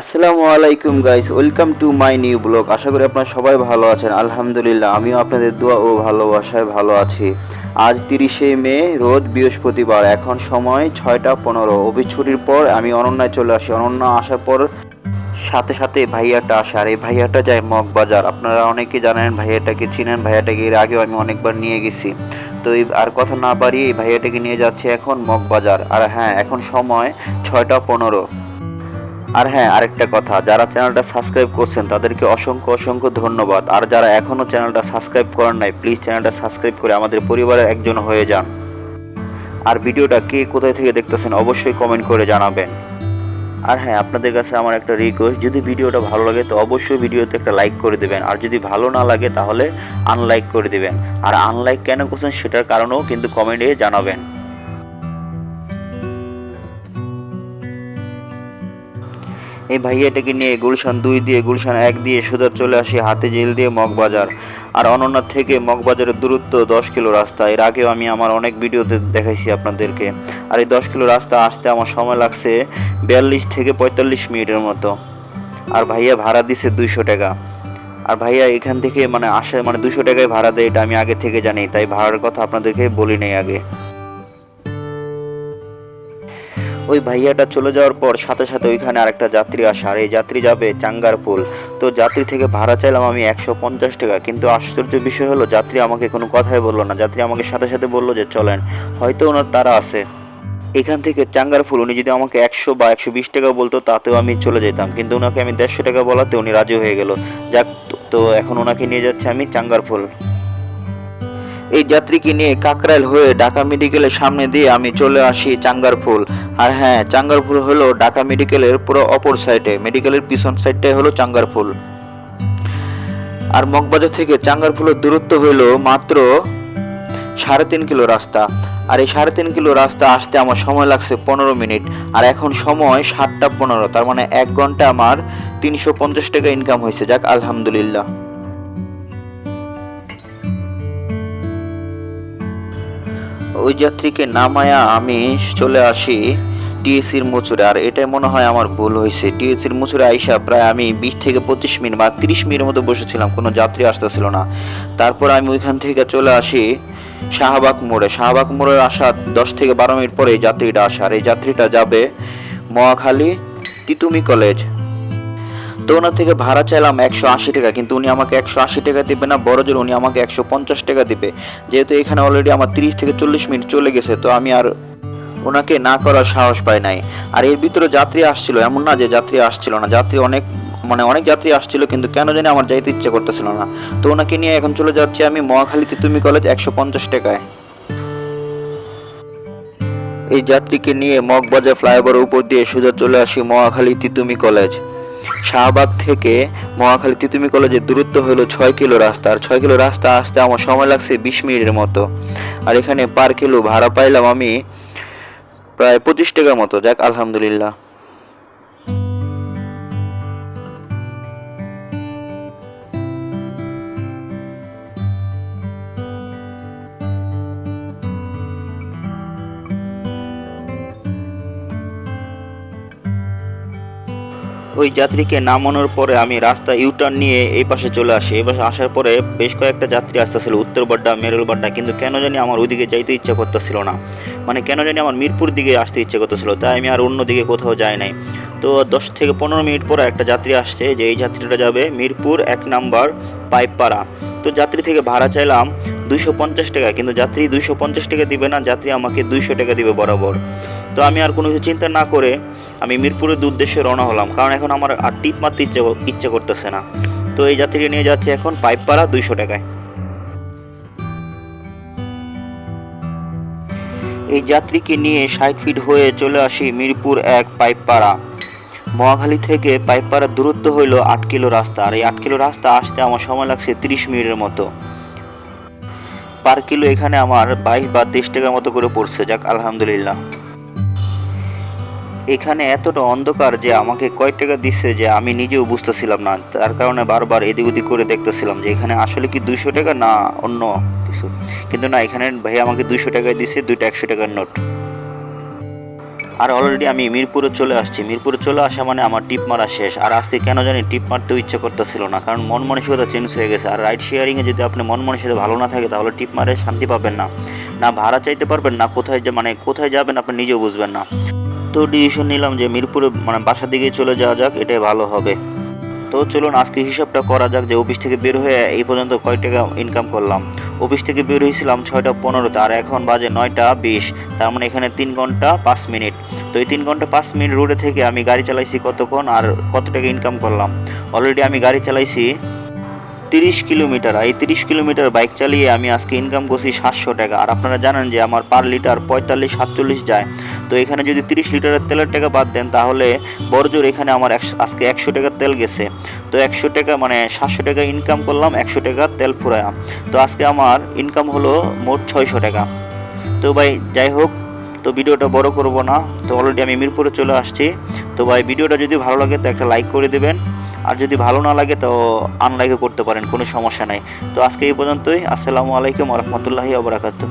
আসসালামু আলাইকুম guys welcome to my new blog আশা করি আপনারা সবাই ভালো আছেন। আলহামদুলিল্লাহ, আমিও আপনাদের দোয়া ও ভালোবাসায় ভালো আছি। আজ তিরিশে মে, রোজ বৃহস্পতিবার। এখন সময় ছয়টা পনেরো। অফিস ছুটির পর আমি অনন্যায় চলে আসি। অনন্যা আসার পর সাথে সাথে ভাইয়াটা আসে। আর এই ভাইয়াটা যায় মগবাজার। আপনারা অনেকে জানেন ভাইয়াটাকে, চিনেন ভাইয়াটাকে। এর আগেও আমি অনেকবার নিয়ে গেছি। তো এই আর কথা না বাড়িয়ে এই ভাইয়াটাকে নিয়ে যাচ্ছে এখন মগবাজার। আর হ্যাঁ এখন সময় ছয়টা পনেরো। আর হ্যাঁ আরেকটা কথা, যারা চ্যানেলটা সাবস্ক্রাইব করছেন, তাদেরকে অসংখ্য অসংখ্য ধন্যবাদ। আর যারা এখনও চ্যানেলটা সাবস্ক্রাইব করেন নাই, প্লিজ চ্যানেলটা সাবস্ক্রাইব করে আমাদের পরিবারের একজন হয়ে যান। আর ভিডিওটা কে কোথায় থেকে দেখতেছেন, অবশ্যই কমেন্ট করে জানাবেন। আর হ্যাঁ আপনাদের কাছে আমার একটা রিকোয়েস্ট যদি ভিডিওটা ভালো লাগে, তো অবশ্যই ভিডিওতে একটা লাইক করে দেবেন। আর যদি ভালো না লাগে, তাহলে আনলাইক করে দেবেন। আর আনলাইক কেন করছেন, সেটার কারণেও কিন্তু কমেন্টে জানাবেন। এই ভাইয়াটাকে নিয়ে গুলশান দুই দিয়ে, গুলশান এক দিয়ে সোজা চলে আসি হাতে জেল দিয়ে মগবাজার। আর অনন্যা থেকে মগবাজারের দূরত্ব দশ কিলো রাস্তা। এর আগেও আমি আমার অনেক ভিডিওতে দেখাইছি আপনাদেরকে। আর এই দশ কিলো রাস্তা আসতে আমার সময় লাগছে বিয়াল্লিশ থেকে পঁয়তাল্লিশ মিনিটের মতো। আর ভাইয়া ভাড়া দিছে দুইশো টাকা। আর ভাইয়া এখান থেকে মানে আসে মানে দুশো টাকায় ভাড়া দেয় এটা আমি আগে থেকে জানি, তাই ভাড়ার কথা আপনাদেরকে বলি নেই আগে। ওই ভাইয়াটা চলে যাওয়ার পর সাথে সাথে ওইখানে আরেকটা যাত্রী আসে, আর এই যাত্রী যাবে চাঙ্গারপুল। তো যাত্রী থেকে ভাড়া চাইলাম আমি একশো পঞ্চাশ টাকা, কিন্তু আশ্চর্য বিষয় হলো যাত্রী আমাকে কোনো কথাই বলল না। যাত্রী আমাকে সাথে সাথে বলল যে, চলেন। হয়তো ওনার তারা আছে। এখান থেকে চাঙ্গারফুল উনি যদি আমাকে একশো বা একশো বিশ টাকা বলতো, তাতেও আমি চলে যেতাম। কিন্তু ওনাকে আমি দেড়শো টাকা বলাতে উনি রাজি হয়ে গেল। যাক, তো- এখন ওনাকে নিয়ে যাচ্ছে আমি চাঙ্গারফুল এই যাত্রীকে নিয়ে কাকরাইল হয়ে ঢাকা মেডিকেলের সামনে দিয়ে আমি চলে আসি চাঙ্গারফুল। আর হ্যাঁ চাঙ্গারফুল হলো ঢাকা মেডিকেলের পুরো অপর সাইডে। মেডিকেলের পিছন সাইডটাই হলো চাঙ্গারফুল। আর মগবাজার থেকে চাঙ্গারফুলের দূরত্ব হলো মাত্র সাড়ে তিন কিলো রাস্তা। আর এই সাড়ে তিন কিলো রাস্তা আসতে আমার সময় লাগছে পনেরো মিনিট। আর এখন সময় সাতটা পনেরো, তার মানে এক ঘণ্টা আমার তিনশো পঞ্চাশ টাকা ইনকাম হয়েছে। যাক, আলহামদুলিল্লাহ। ওই যাত্রীকে নামায়া আমি চলে আসি টিএসির মুচুরে। আর এটাই মনে হয় আমার ভুল হয়েছে। টিএসির মুচুরে আইসা প্রায় আমি বিশ থেকে পঁচিশ মিনিট বা তিরিশ মিনিটের মতো বসেছিলাম, কোনো যাত্রী আসতেছিল না। তারপর আমি ওইখান থেকে চলে আসি শাহবাগ মোড়ে। শাহবাগ মোড়ে আসা দশ থেকে বারো মিনিট পরে এই যাত্রীটা আসে। আর এই যাত্রীটা যাবে মহাখালী তিতুমি কলেজ। তো ওনার থেকে ভাড়া চাইলাম একশো আশি টাকা, কিন্তু উনি আমাকে একশো আশি টাকা দিবে না, বড় জোর উনি আমাকে একশো পঞ্চাশ টাকা দিবে। যেহেতু এখানে অলরেডি আমার তিরিশ থেকে চল্লিশ মিনিট চলে গেছে, তো আমি আর ওনাকে না করার সাহস পাই নাই। আর এর ভিতরে যাত্রী আসছিল, এমন না যে যাত্রী আসছিল না, যাত্রী অনেক মানে অনেক যাত্রী আসছিল, কিন্তু কেন জানি আমার যাইতে ইচ্ছে করতেছিল না। তো ওনাকে নিয়ে এখন চলে যাচ্ছি আমি মহাখালী তিতুমি কলেজ একশো পঞ্চাশ টাকায়। এই যাত্রীকে নিয়ে মগবাজার ফ্লাইওভারের উপর দিয়ে সোজা চলে আসি মহাখালী তিতুমি কলেজ। শাহবাগ থেকে মহাখালী তিতুমি কলেজের দূরত্ব হলো ছয় কিলো রাস্তা। আর ছয় কিলো রাস্তা আসতে আমার সময় লাগছে বিশ মিনিটের মতো। আর এখানে পার কিলো ভাড়া পাইলাম আমি প্রায় পঁচিশ টাকার মতো। যাক, আলহামদুলিল্লাহ। ওই যাত্রীকে নামানোর পরে আমি রাস্তা ইউটার্ন নিয়ে এই পাশে চলে আসি। এই পাশে আসার পরে বেশ কয়েকটা যাত্রী আসতেছিল, উত্তরবাড্ডা, মেরুলবাড্ডা, কিন্তু কেন জানি আমার ওইদিকে যাইতে ইচ্ছা করতেছিল না। মানে কেন জানি আমার মিরপুর দিকে আসতে ইচ্ছে করতেছিল, তাই আমি আর অন্য দিকে কোথাও যাই নাই। তো দশ থেকে পনেরো মিনিট পরে একটা যাত্রী আসছে যে এই যাত্রীটা যাবে মিরপুর এক নাম্বার পাইপপাড়া। তো যাত্রী থেকে ভাড়া চাইলাম দুইশো পঞ্চাশ টাকা, কিন্তু যাত্রী দুইশো পঞ্চাশ টাকা দিবে না, যাত্রী আমাকে দুইশো টাকা দিবে বরাবর। তো আমি আর কোনো কিছু চিন্তা না করে আমি মিরপুরের উদ্দেশ্যে রওনা হলাম, কারণ এখন আমার আর টিপ মারতে ইচ্ছে ইচ্ছে করতেছে না। তো এই যাত্রীকে নিয়ে যাচ্ছে এখন পাইপপাড়া দুইশো টাকায়। এই যাত্রীকে নিয়ে ষাট ফিট হয়ে চলে আসি মিরপুর এক পাইপপাড়া। মহাখালী থেকে পাইপপাড়ার দূরত্ব হইল আট কিলো রাস্তা, আর এই আট কিলো রাস্তা আসতে আমার সময় লাগছে তিরিশ মিনিটের মতো। পার কিলো এখানে আমার বাইশ বা তেইশ টাকার মতো করে পড়ছে, যাক আলহামদুলিল্লাহ। এখানে এতটা অন্ধকার যে আমাকে কয় টাকা দিচ্ছে যে আমি নিজেও বুঝতেছিলাম না। তার কারণে বারবার এদিক ওদিক করে দেখতেছিলাম যে এখানে আসলে কি দুইশো টাকা না অন্য কিছু। কিন্তু না, এখানে ভাই আমাকে দুইশো টাকায় দিছে, দুইটা একশো টাকার নোট। আর অলরেডি আমি মিরপুরে চলে আসছি। মিরপুরে চলে আসা মানে আমার টিপ মারা শেষ। আর আজকে কেন জানি টিপ মারতেও ইচ্ছে করতেছিল না, কারণ মন মানসিকতা চেঞ্জ হয়ে গেছে। আর রাইড শেয়ারিংয়ে যদি আপনি মন মানসিকতা ভালো না থাকে, তাহলে টিপ মারে শান্তি পাবেন না। না, ভাড়া চাইতে পারবেন না, কোথায় মানে কোথায় যাবেন আপনি নিজেও বুঝবেন না। তো ডিসিশন নিলাম যে মিরপুরে মানে বাসার দিকে চলে যাওয়া যাক, এটাই ভালো হবে। তো চলুন, আজকে হিসাবটা করা যাক যে অফিস থেকে বের হয়ে এই পর্যন্ত কয় টাকা ইনকাম করলাম। অফিস থেকে বের হয়েছিলাম ছয়টা পনেরোতে, আর এখন বাজে নয়টা বিশ। তার মানে এখানে তিন ঘণ্টা পাঁচ মিনিট। তো এই তিন ঘণ্টা পাঁচ মিনিট রোডে থেকে আমি গাড়ি চালাইছি কতক্ষণ আর কত টাকা ইনকাম করলাম? অলরেডি আমি গাড়ি চালাইছি তিরিশ কিলোমিটার এই তিরিশ কিলোমিটার বাইক চালিয়ে আমি আজকে ইনকাম করছি সাতশো টাকা। আর আপনারা জানেন যে আমার পার লিটার পঁয়তাল্লিশ, সাতচল্লিশ যায়। তো এখানে যদি তিরিশ লিটারের তেলের টাকা বাদ দেন, তাহলে বড়জোর এখানে আমার আজকে একশো টাকার তেল গেছে। তো একশো টাকা মানে সাতশো টাকা ইনকাম করলাম, একশো টাকা তেল ফুরায়া। তো আজকে আমার ইনকাম হলো মোট ছয়শো টাকা। তো ভাই, যাই হোক, তো ভিডিওটা বড় করব না। তো অলরেডি আমি মিরপুরে চলে আসছি। তো ভাই, ভিডিওটা যদি ভালো লাগে তো একটা লাইক করে দেবেন। আর যদি ভালো না লাগে তো আনলাইকও করতে পারেন, কোনো সমস্যা নাই। তো আজকে এই পর্যন্তই, আসসালামু আলাইকুম রহমতুল্লাহি আবরাকাতু